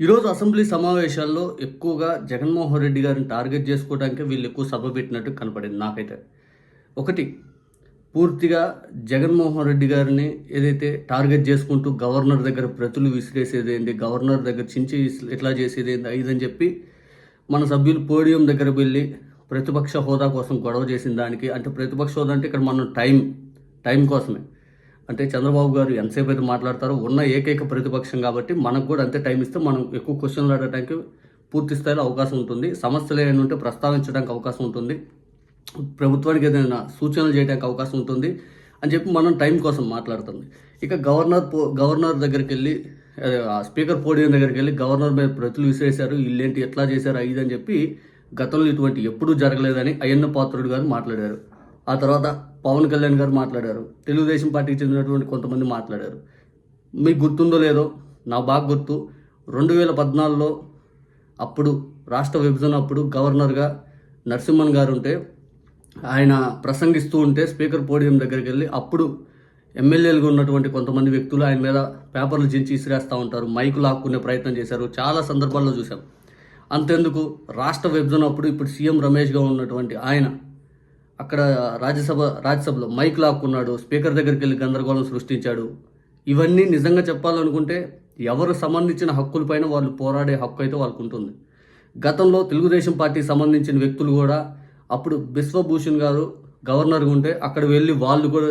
ఈరోజు అసెంబ్లీ సమావేశాల్లో ఎక్కువగా జగన్మోహన్ రెడ్డి గారిని టార్గెట్ చేసుకోవడానికి వీళ్ళు ఎక్కువ సభ పెట్టినట్టు కనపడింది నాకైతే. ఒకటి పూర్తిగా జగన్మోహన్ రెడ్డి గారిని ఏదైతే టార్గెట్ చేసుకుంటూ గవర్నర్ దగ్గర ప్రతులు విసిరేసేది ఏంటి గవర్నర్ దగ్గర చించి ఇట్లా చేసేది ఏంటి ఇదని చెప్పి మన సభ్యులు పోడియం దగ్గర వెళ్ళి ప్రతిపక్ష హోదా కోసం గొడవ చేసిన దానికి అంటే ప్రతిపక్ష హోదా అంటే ఇక్కడ మనం టైం టైం కోసమే. అంటే చంద్రబాబు గారు ఎంతసేపు అయితే మాట్లాడతారో ఉన్న ఏకైక ప్రతిపక్షం కాబట్టి మనకు కూడా అంతే టైం ఇస్తే మనం ఎక్కువ క్వశ్చన్లు అడగడానికి పూర్తి స్థాయిలో అవకాశం ఉంటుంది. సమస్యలు ఏమైనా ఉంటే ప్రస్తావించడానికి అవకాశం ఉంటుంది. ప్రభుత్వానికి ఏదైనా సూచనలు చేయడానికి అవకాశం ఉంటుంది అని చెప్పి మనం టైం కోసం మాట్లాడుతుంది. ఇక గవర్నర్ పో గవర్నర్ దగ్గరికి వెళ్ళి స్పీకర్ పోడియం దగ్గరికి వెళ్ళి గవర్నర్ మీద ప్రతులు విసిరేశారు. ఇల్లేంటి ఎట్లా చేశారు ఇది అని చెప్పి గతంలో ఇటువంటి ఎప్పుడూ జరగలేదని అయ్యన్న పాత్రుడు గారు మాట్లాడారు. ఆ తర్వాత పవన్ కళ్యాణ్ గారు మాట్లాడారు. తెలుగుదేశం పార్టీకి చెందినటువంటి కొంతమంది మాట్లాడారు. మీకు గుర్తుందో లేదో నా బాగా గుర్తు. రెండు వేల పద్నాలుగులో అప్పుడు రాష్ట్ర విభజన అప్పుడు గవర్నర్గా నరసింహన్ గారు ఉంటే ఆయన ప్రసంగిస్తూ ఉంటే స్పీకర్ పోడియం దగ్గరికి వెళ్ళి అప్పుడు ఎమ్మెల్యేలుగా ఉన్నటువంటి కొంతమంది వ్యక్తులు ఆయన మీద పేపర్లు చించి ఇసిరేస్తూ ఉంటారు. మైకు లాక్కునే ప్రయత్నం చేశారు. చాలా సందర్భాల్లో చూసాం అంతెందుకు? రాష్ట్ర విభజన అప్పుడు ఇప్పుడు సీఎం రమేష్గా ఉన్నటువంటి ఆయన అక్కడ రాజ్యసభ రాజ్యసభలో మైక్ లాక్కున్నాడు స్పీకర్ దగ్గరికి వెళ్ళి గందరగోళం సృష్టించాడు. ఇవన్నీ నిజంగా చెప్పాలనుకుంటే ఎవరు సంబంధించిన హక్కులపైన వాళ్ళు పోరాడే హక్కు అయితే వాళ్ళకు ఉంటుంది గతంలో తెలుగుదేశం పార్టీకి సంబంధించిన వ్యక్తులు కూడా అప్పుడు బిశ్వభూషణ్ గారు గవర్నర్గా ఉంటే అక్కడ వెళ్ళి వాళ్ళు కూడా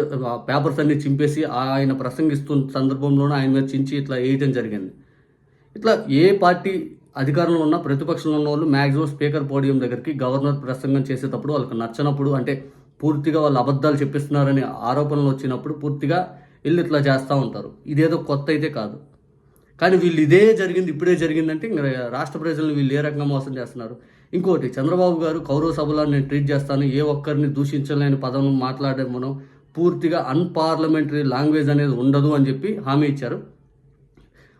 పేపర్స్ అన్ని చింపేసి ఆయన ప్రసంగిస్తున్న సందర్భంలోనే ఆయన మీద చించి ఇట్లా వేయటం జరిగింది. ఇట్లా ఏ పార్టీ అధికారంలో ఉన్న ప్రతిపక్షంలో ఉన్న వాళ్ళు మ్యాక్సిమం స్పీకర్ పోడియం దగ్గరికి గవర్నర్ ప్రసంగం చేసేటప్పుడు వాళ్ళకి నచ్చనప్పుడు అంటే పూర్తిగా వాళ్ళు అబద్ధాలు చెప్పిస్తున్నారని ఆరోపణలు వచ్చినప్పుడు పూర్తిగా వీళ్ళు ఇట్లా చేస్తూ ఉంటారు. ఇదేదో కొత్త అయితే కాదు. కానీ వీళ్ళు ఇదే జరిగింది ఇప్పుడే జరిగిందంటే ఇంకా రాష్ట్ర ప్రజలను వీళ్ళు ఏ రకంగా మోసం చేస్తున్నారు? ఇంకోటి చంద్రబాబు గారు కౌరవ సభలో నేను ట్రీట్ చేస్తాను ఏ ఒక్కరిని దూషించలేని పదం మాట్లాడే మనం పూర్తిగా అన్పార్లమెంటరీ లాంగ్వేజ్ అనేది ఉండదు అని చెప్పి హామీ ఇచ్చారు.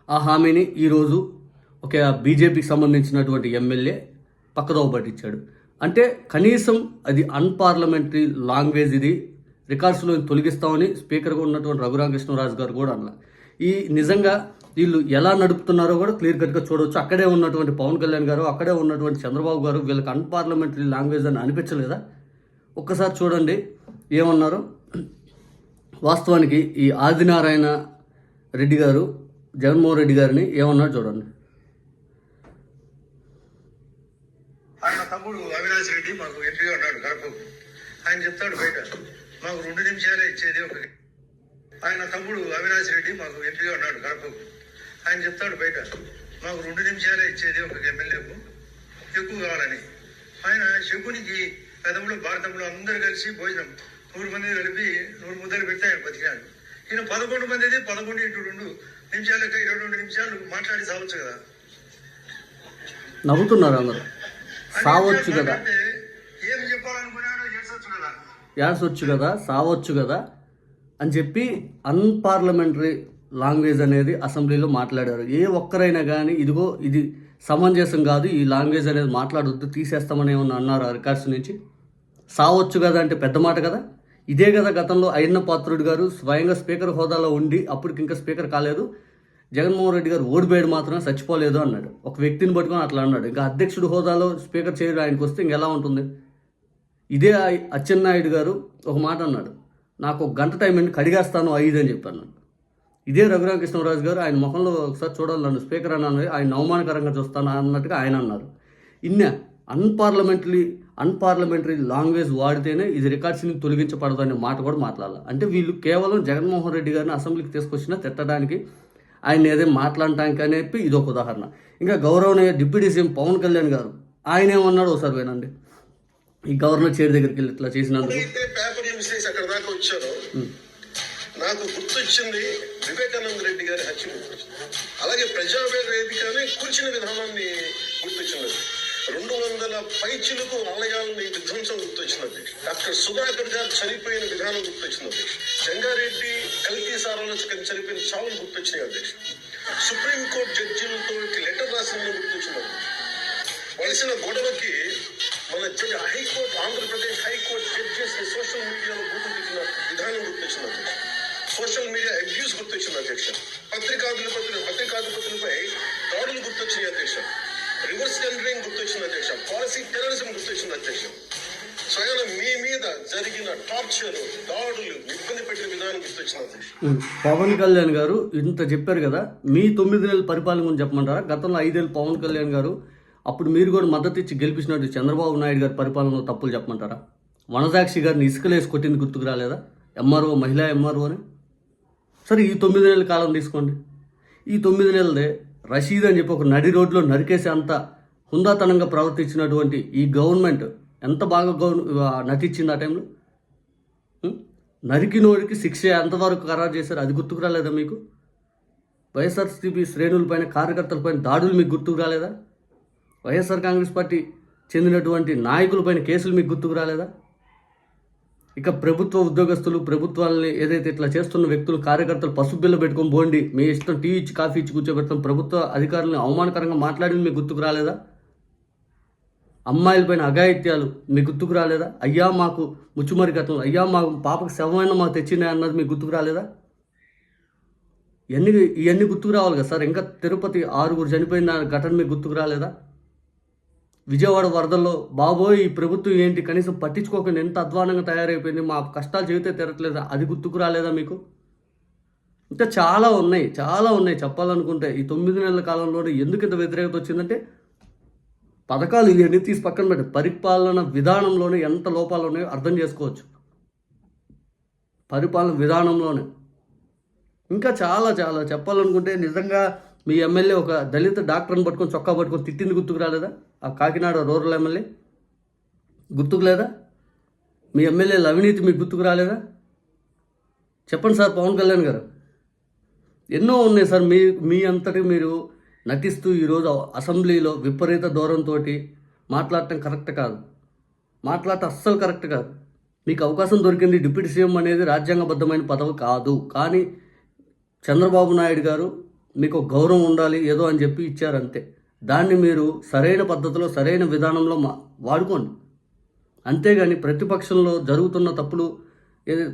ఆ హామీని ఈరోజు ఒక బీజేపీకి సంబంధించినటువంటి ఎమ్మెల్యే పక్కదోవ పట్టించాడు. అంటే కనీసం అది అన్పార్లమెంటరీ లాంగ్వేజ్ ఇది రికార్డ్స్లో తొలగిస్తామని స్పీకర్గా ఉన్నటువంటి రఘురామకృష్ణరాజు గారు కూడా అన్న ఈ నిజంగా వీళ్ళు ఎలా నడుపుతున్నారో కూడా క్లియర్ కట్గా చూడవచ్చు అక్కడే ఉన్నటువంటి పవన్ కళ్యాణ్ గారు అక్కడే ఉన్నటువంటి చంద్రబాబు గారు వీళ్ళకి అన్పార్లమెంటరీ లాంగ్వేజ్ అని అనిపించలేదా? ఒక్కసారి చూడండి ఏమన్నారు? వాస్తవానికి ఈ ఆదినారాయణ రెడ్డి గారు జగన్మోహన్ రెడ్డి గారిని ఏమన్నారు చూడండి ఆయన శ్రీనివాస్ రెడ్డి మాకు ఎంపీగా ఉన్నాడు కడపకు ఆయన చెప్తాడు బయట మాకు రెండు నిమిషాలే ఇచ్చేది ఒక ఆయన తమ్ముడు అవినాష్ రెడ్డి మాకు ఎంపీగా ఉన్నాడు కడపకు ఆయన చెప్తాడు బయట మాకు రెండు నిమిషాలే ఇచ్చేది ఒక ఎమ్మెల్యేకు ఎక్కువ కావాలని. ఆయన శకునికి పెదములు భారతంలో అందరూ కలిసి భోజనం నూరు మంది కలిపి నూరు ముద్దలు పెడితే ఆయన బతికాడు ఈయన పదకొండు మందిది పదకొండు ఇంటూ రెండు నిమిషాలు లెక్క ఇరవై రెండు నిమిషాలు మాట్లాడి సావచ్చు కదా. నవ్వుతున్నారు అందరూ. సావచ్చు కదా. యాసొచ్చు కదా. సావచ్చు కదా అని చెప్పి అన్పార్లమెంటరీ లాంగ్వేజ్ అనేది అసెంబ్లీలో మాట్లాడారు. ఏ ఒక్కరైనా కానీ ఇదిగో ఇది సమంజసం కాదు ఈ లాంగ్వేజ్ అనేది మాట్లాడొద్దు తీసేస్తామని ఏమన్నా అన్నారు రికార్డ్స్ నుంచి? సావచ్చు కదా అంటే పెద్ద మాట కదా. ఇదే కదా గతంలో అయ్యన్న పాత్రుడు గారు స్వయంగా స్పీకర్ హోదాలో ఉండి అప్పటికి ఇంకా స్పీకర్ కాలేదు. జగన్మోహన్ రెడ్డి గారు ఓడిపోయాడు మాత్రమే చచ్చిపోలేదు అన్నాడు. ఒక వ్యక్తిని పట్టుకొని అట్లా అన్నాడు. ఇంకా అధ్యక్షుడు హోదాలో స్పీకర్ చేయడం ఆయనకు వస్తే ఇంకెలా ఉంటుంది? ఇదే అచ్చెన్నాయుడు గారు ఒక మాట అన్నాడు. నాకు ఒక గంట టైం అండి కడిగేస్తాను ఐదు అని చెప్పాను ఇదే రఘురామకృష్ణరాజు గారు ఆయన ముఖంలో ఒకసారి చూడాలి నన్ను. స్పీకర్ అన్నాను ఆయన అవమానకరంగా చూస్తాను అన్నట్టుగా ఆయన అన్నారు. ఇన్నే అన్పార్లమెంటరీ అన్పార్లమెంటరీ లాంగ్వేజ్ వాడితేనే ఇది రికార్డ్స్ని తొలగించబడదు అనే మాట కూడా మాట్లాడాలి. అంటే వీళ్ళు కేవలం జగన్మోహన్ రెడ్డి గారిని అసెంబ్లీకి తీసుకొచ్చినా తిట్టడానికి ఆయన ఏదైనా మాట్లాడటానికి అని చెప్పి ఇది ఒక ఉదాహరణ. ఇంకా గౌరవనీయ డిప్యూటీ సీఎం పవన్ కళ్యాణ్ గారు ఆయన ఏమన్నాడు ఒకసారి వినండి. ఈ గవర్నర్ చైర్ దగ్గరికి వెళ్ళి ఇట్లా చేసినందుకు. అక్కడ దాకా వచ్చారో నాకు గుర్తొచ్చింది వివేకానంద రెడ్డి గారి హత్య గుర్తొచ్చింది అలాగే ప్రజావేద వేదిక అని కూర్చిన విధానాన్ని గుర్తొచ్చినది రెండు వందల పైచిలకు ఆలయాలని విధ్వంసం గుర్తొచ్చినది. డాక్టర్ సుధాకర్ గారు చనిపోయిన విధానం గుర్తొచ్చినది. జంగారెడ్డి కల్తీ సారాల చనిపోయిన చావులు గుర్తొచ్చినాయి అధ్యక్ష సుప్రీంకోర్టు జడ్జిలతో లెటర్ రాసిన గుర్తొచ్చినది. వలసిన గొడవకి మన judge high court Andhra Pradesh high court judges social media గుర్తుపెట్టిన విధానం గుర్తొచ్చింది అధ్యక్ష సోషల్ మీడియా అబ్యూస్ గుర్తొచ్చింది అధ్యక్ష పత్రికాధిపతులు పత్రికాధిపతులపై దాడులు గుర్తొచ్చినాయి అధ్యక్ష రివర్స్ టెండరింగ్ గుర్తొచ్చింది అధ్యక్ష. పాలసీ టెర్రరిజం గుర్తొచ్చింది అధ్యక్ష. స్వయం మీ మీద జరిగిన టార్చర్ దాడులు ఇబ్బంది పెట్టిన విధానం గుర్తొచ్చింది అధ్యక్ష. పవన్ కళ్యాణ్ గారు ఇంత చెప్పారు కదా మీ తొమ్మిది నెలల పరిపాలన గురించి చెప్పమంటారా? గతంలో ఐదేళ్ళు పవన్ కళ్యాణ్ గారు అప్పుడు మీరు కూడా మద్దతు ఇచ్చి గెలిపించినట్టు చంద్రబాబు నాయుడు గారి పరిపాలనలో తప్పులు చెప్పమంటారా? వనజాక్షి గారిని ఇసుకలేసి కొట్టింది గుర్తుకు రాలేదా? ఎంఆర్ఓ మహిళా ఎంఆర్ఓ అని? సరే ఈ తొమ్మిది నెలల కాలం తీసుకోండి. ఈ తొమ్మిది నెలలదే రషీద్ అని చెప్పి ఒక నడి రోడ్లో నరికేసే అంత హుందాతనంగా ప్రవర్తించినటువంటి ఈ గవర్నమెంట్ ఎంత బాగా గౌర్ నటించింది ఆ టైంలో? నరికినోడికి శిక్ష ఎంతవరకు ఖరారు చేశారు? అది గుర్తుకు రాలేదా మీకు? వైఎస్ఆర్సీపీ శ్రేణులపైన కార్యకర్తలపైన దాడులు మీకు గుర్తుకు రాలేదా? వైఎస్ఆర్ కాంగ్రెస్ పార్టీ చెందినటువంటి నాయకులపైన కేసులు మీకు గుర్తుకు రాలేదా? ఇక ప్రభుత్వ ఉద్యోగస్తులు ప్రభుత్వాలని ఏదైతే ఇట్లా చేస్తున్న వ్యక్తులు కార్యకర్తలు పసుపు పెట్టుకొని పోండి. మీ ఇష్టం టీ ఇచ్చి కాఫీ ఇచ్చి కూర్చోబెడతాం. ప్రభుత్వ అధికారులను అవమానకరంగా మాట్లాడింది మీకు గుర్తుకు రాలేదా? అమ్మాయిలపైన అఘాయిత్యాలు మీకు గుర్తుకు రాలేదా? అయ్యా మాకు ముచ్చుమరి కథలు అయ్యా మాకు పాపకు శవమైన మాకు తెచ్చినాయి అన్నది మీకు గుర్తుకు రాలేదా? ఇవన్నీ ఇవన్నీ గుర్తుకు రావాలి కదా సార్. ఇంకా తిరుపతి ఆరుగురు చనిపోయిన ఘటన మీకు గుర్తుకు రాలేదా? విజయవాడ వరదల్లో బాబోయ్ ఈ ప్రభుత్వం ఏంటి? కనీసం పట్టించుకోకుండా ఎంత అధ్వానంగా తయారైపోయింది? మా కష్టాలు చెబితే తిరగట్లేదా అది గుర్తుకు రాలేదా మీకు? ఇంకా చాలా ఉన్నాయి చాలా ఉన్నాయి చెప్పాలనుకుంటే. ఈ తొమ్మిది నెలల కాలంలోనే ఎందుకు ఇంత వ్యతిరేకత వచ్చిందంటే పథకాలు ఇవన్నీ తీసి పక్కన పెట్టి పరిపాలన విధానంలోనే ఎంత లోపాలు ఉన్నాయో అర్థం చేసుకోవచ్చు. పరిపాలన విధానంలోనే. ఇంకా చాలా చాలా చెప్పాలనుకుంటే నిజంగా మీ ఎమ్మెల్యే ఒక దళిత డాక్టర్ని పట్టుకొని చొక్కా పట్టుకొని తిట్టింది గుర్తుకు రాలేదా? ఆ కాకినాడ రూరల్ ఎమ్మెల్యే గుర్తుకు లేదా? మీ ఎమ్మెల్యేల అవినీతి మీకు గుర్తుకు రాలేదా? చెప్పండి సార్ పవన్ కళ్యాణ్ గారు. ఎన్నో ఉన్నాయి సార్ మీ మీ అంతటి మీరు నటిస్తూ ఈరోజు అసెంబ్లీలో విపరీత దూరంతో మాట్లాడటం కరెక్ట్ కాదు. మాట్లాడటం అస్సలు కరెక్ట్ కాదు. మీకు అవకాశం దొరికింది డిప్యూటీ సీఎం అనేది రాజ్యాంగబద్ధమైన పదవి కాదు. కానీ చంద్రబాబు నాయుడు గారు మీకు గౌరవం ఉండాలి ఏదో అని చెప్పి ఇచ్చారంతే. దాన్ని మీరు సరైన పద్ధతిలో సరైన విధానంలో మా వాడుకోండి. అంతేగాని ప్రతిపక్షంలో జరుగుతున్న తప్పులు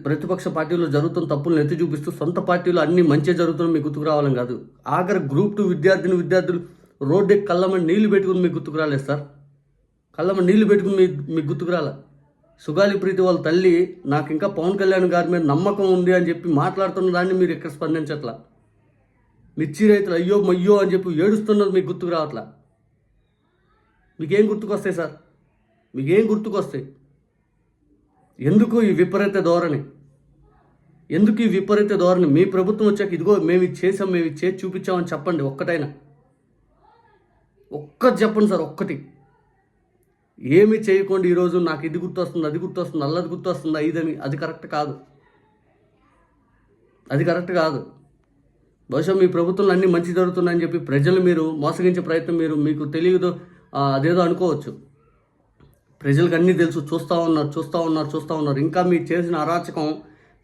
ప్రతిపక్ష పార్టీలో జరుగుతున్న తప్పులను ఎత్తి చూపిస్తూ సొంత పార్టీలో అన్ని మంచి జరుగుతున్న మీకు గుర్తుకు రావాలని కాదు. ఆఖరి గ్రూప్ టూ విద్యార్థిని విద్యార్థులు రోడ్డు కళ్ళమని నీళ్ళు పెట్టుకుని మీకు గుర్తుకు రాలేదు సార్. కళ్ళమని నీళ్ళు పెట్టుకుని మీ మీకు గుర్తుకు రాలే సుగాలి ప్రీతి వాళ్ళ తల్లి నాకు ఇంకా పవన్ కళ్యాణ్ గారి మీద నమ్మకం ఉంది అని చెప్పి మాట్లాడుతున్న దాన్ని మీరు ఎక్కడ స్పందించట్లా? మిర్చి రైతులు అయ్యో మయ్యో అని చెప్పి ఏడుస్తున్నది మీకు గుర్తుకు రావట్లా? మీకేం గుర్తుకొస్తాయి సార్? మీకేం గుర్తుకొస్తాయి? ఎందుకు ఈ విపరీత ధోరణి? ఎందుకు ఈ విపరీత ధోరణి? మీ ప్రభుత్వం వచ్చాక ఇదిగో మేము ఇది చేసాం మేము ఇది చేసి చూపించామని చెప్పండి ఒక్కటైనా. ఒక్కటి చెప్పండి సార్ ఒక్కటి. ఏమి చేయకుండా ఈరోజు నాకు ఇది గుర్తొస్తుంది అది గుర్తొస్తుంది అల్లది గుర్తొస్తుంది ఇదని అది కరెక్ట్ కాదు. అది కరెక్ట్ కాదు. బహుశా మీ ప్రభుత్వంలో అన్నీ మంచి జరుగుతున్నాయని చెప్పి ప్రజలు మీరు మోసగించే ప్రయత్నం మీరు మీకు తెలియదు అదేదో అనుకోవచ్చు. ప్రజలకు అన్నీ తెలుసు చూస్తూ ఉన్నారు చూస్తూ ఉన్నారు చూస్తూ ఉన్నారు. ఇంకా మీరు చేసిన అరాచకం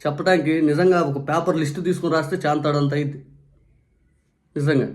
చెప్పడానికి నిజంగా ఒక పేపర్ లిస్ట్ తీసుకుని రాస్తే చాంతాడంత అయింది. నిజంగా.